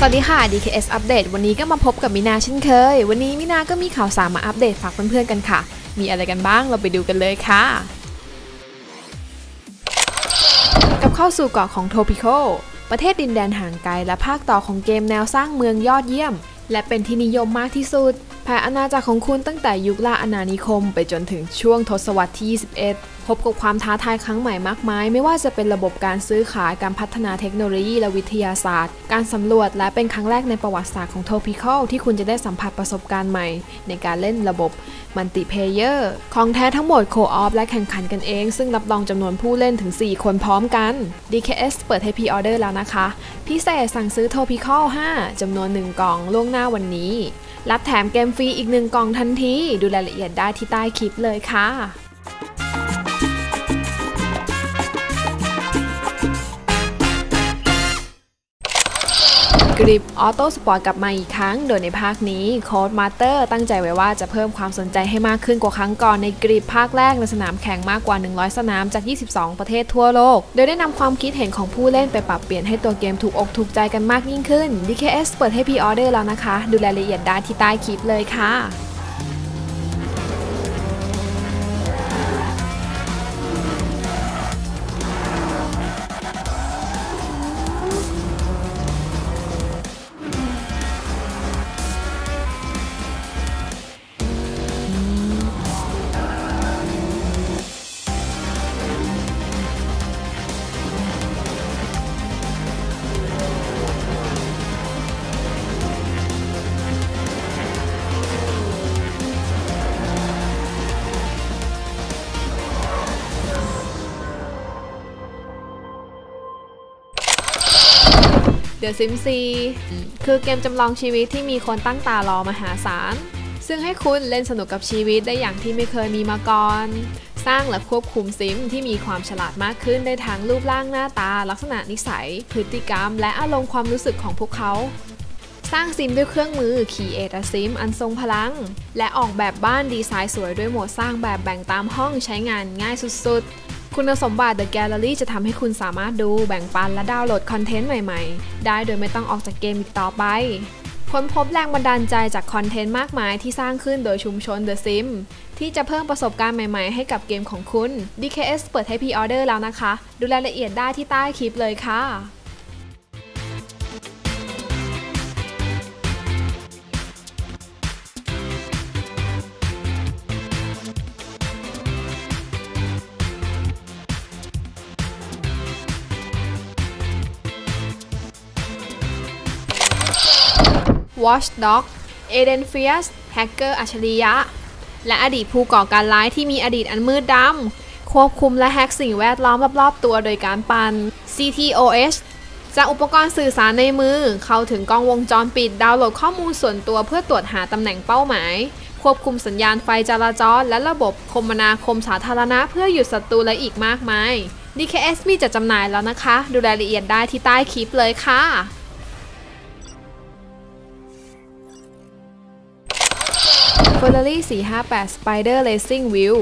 สวัสดีค่ะ DKS อัปเดตวันนี้ก็มาพบกับมินาเช่นเคย วันนี้มินาก็มีข่าวสารมาอัปเดตฝากเพื่อนๆกันค่ะ มีอะไรกันบ้างเราไปดูกันเลยค่ะ กับเข้าสู่เกาะของโทปิโคประเทศดินแดนห่างไกลและภาคต่อของเกมแนวสร้างเมืองยอดเยี่ยม และเป็นที่นิยมมากที่สุด ผ่อาณาจักรของคุณตั้งแต่ยุคล่าอาณานิคม ไปจนถึงช่วงทศวรรษที่ 21 พบกับความท้าทายครั้งใหม่มากมาย ไม่ว่าจะเป็นระบบการซื้อขายการพัฒนาเทคโนโลยีและวิทยาศาสตร์ การสำรวจและเป็นครั้งแรกในประวัติศาสตร์ของโทพิคอลที่คุณจะได้สัมผัสประสบการณ์ใหม่ ในการเล่นระบบมัลติเพเยอร์ของแท้ทั้งหมดโคออฟและแข่งขันกันเอง ซึ่งรับรองจำนวนผู้เล่นถึง 4 คนพร้อมกัน DKS เปิดให้พีออเดอร์แล้วนะคะ พิเศษสั่งซื้อโทพิคอล5จำนวน 1 กล่องล่วงหน้าวันนี้ รับแถมเกมฟรีอีกหนึ่งกล่องทันที ดูรายละเอียดได้ที่ใต้คลิปเลยค่ะ กริปออโต้สปอร์ตกลับมาอีกครั้ง โดยในภาคนี้โค้ดมาสเตอร์ตั้งใจไว้ว่าจะเพิ่มความสนใจให้มากขึ้นกว่าครั้งก่อนในกริปภาคแรกในสนามแข่งมากกว่า 100 สนามจาก 22 ประเทศทั่วโลก โดยได้นำความคิดเห็นของผู้เล่นไปปรับเปลี่ยนให้ตัวเกมถูกอกถูกใจกันมากยิ่งขึ้น DKS เปิดให้พีออเดอร์แล้วนะคะ ดูรายละเอียดได้ที่ใต้คลิปเลยค่ะ The Sims 4คือเกมจำลองชีวิตที่มีคนตั้งตารอมหาศาล ซึ่งให้คุณเล่นสนุกกับชีวิตได้อย่างที่ไม่เคยมีมาก่อน สร้างและควบคุมซิมที่มีความฉลาดมากขึ้นได้ทั้งรูปร่างหน้าตา ลักษณะนิสัย พฤติกรรม และอารมณ์ความรู้สึกของพวกเขาสร้างซิมด้วยเครื่องมือ Create a Sim อันทรงพลัง และออกแบบบ้านดีไซน์สวยด้วยโหมดสร้างแบบแบ่งตามห้องใช้งานง่ายสุดๆ คุณสมบัติ The Gallery จะทำให้คุณสามารถดูแบ่งปันและดาวน์โหลดคอนเทนต์ใหม่ๆ ได้โดยไม่ต้องออกจากเกมอีกต่อไป ค้นพบแรงบันดาลใจจากคอนเทนต์มากมายที่สร้างขึ้นโดยชุมชน The Sim ที่จะเพิ่มประสบการณ์ใหม่ๆ ให้กับเกมของคุณ DKS เปิดให้พรีออเดอร์แล้วนะคะ ดูรายละเอียดได้ที่ใต้คลิปเลยค่ะ Watchdog เอเดนเฟียสแฮกเกอร์อัจฉริยะ และอดีตผู้ก่อการร้ายที่มีอดีตอันมืดดำควบคุมและแฮกสิ่งแวดล้อมรอบๆตัวโดยการปั่น CTOS จากอุปกรณ์สื่อสารในมือ เข้าถึงกล้องวงจรปิดดาวน์โหลดข้อมูลส่วนตัวเพื่อตรวจหาตำแหน่งเป้าหมาย ควบคุมสัญญาณไฟจราจร และระบบคมนาคมสาธารณะเพื่อหยุดศัตรูและอีกมากมาย DKS มีจัดจำหน่ายแล้วนะคะ ดูรายละเอียดได้ที่ใต้คลิปเลยค่ะ Ferrari 458 Spider Racing View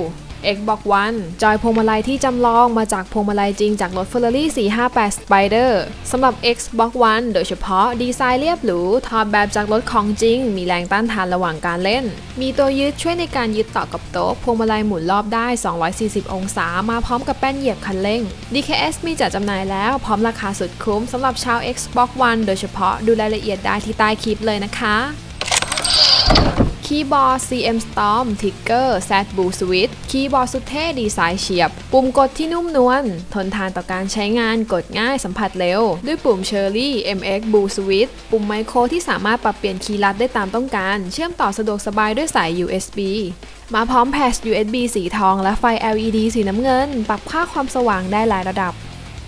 Xbox One จอยพวงมาลัยที่จำลองมาจากพวงมาลัยจริงจากรถ Ferrari 458 Spider สำหรับ Xbox One โดยเฉพาะดีไซน์เรียบหรูถอดแบบจากรถของจริง มีแรงต้านทานระหว่างการเล่น มีตัวยึดช่วยในการยึดต่อกับโต๊ะ พวงมาลัยหมุนรอบได้ 240 องศา มาพร้อมกับแป้นเหยียบคันเร่ง DKS มีจัดจำหน่ายแล้วพร้อมราคาสุดคุ้มสำหรับชาว Xbox One โดยเฉพาะดูรายละเอียดได้ที่ใต้คลิปเลยนะคะ คีย์บอร์ด CM Storm Ticker Z Blue Switch คีย์บอร์ดสุดเท่ดีไซน์เฉียบ ปุ่มกดที่นุ่มนวล ทนทานต่อการใช้งาน กดง่ายสัมผัสเร็ว ด้วยปุ่ม Cherry MX Blue Switch ปุ่มไมโครที่สามารถปรับเปลี่ยนคีย์ลัดได้ตามต้องการ เชื่อมต่อสะดวกสบายด้วยสาย USB มาพร้อมแพช USB สีทองและไฟ LED สีน้ำเงิน ปรับค่าความสว่างได้หลายระดับ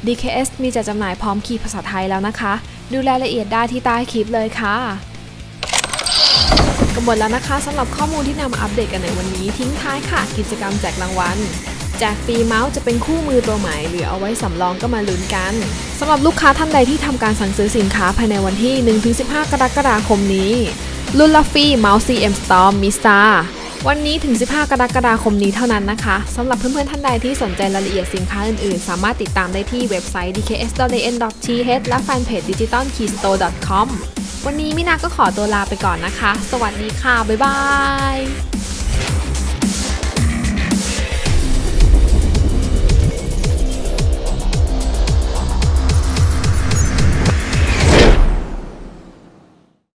DKS มีจัดจำหน่ายพร้อมคีย์ภาษาไทยแล้วนะคะ ดูรายละเอียดได้ที่ใต้คลิปเลยค่ะ ก็หมดแล้วนะคะสำหรับข้อมูลที่นำมาอัปเดตกันในวันนี้ ทิ้งท้ายค่ะ กิจกรรมแจกรางวัลแจกฟรีเมาส์จะเป็นคู่มือตัวใหม่หรือเอาไว้สำรองก็มาลุ้นกันสำหรับลูกค้าท่านใดที่ทำการสั่งซื้อสินค้าภายในวันที่ 1-15 กรกฎาคมนี้รุ่นละฟรีเมาส์ CM Storm m i s t a วันนี้ถึง 15 กรกฎาคมนี้เท่านั้นนะคะ สำหรับเพื่อนๆ ท่านใดที่สนใจรายละเอียดสินค้าอื่นๆ สามารถติดตามได้ที่เว็บไซต์ dks.in.th และแฟนเพจ digital keystore.com วันนี้มินาก็ขอตัวลาไปก่อนนะคะ สวัสดีค่ะ บ๊ายบาย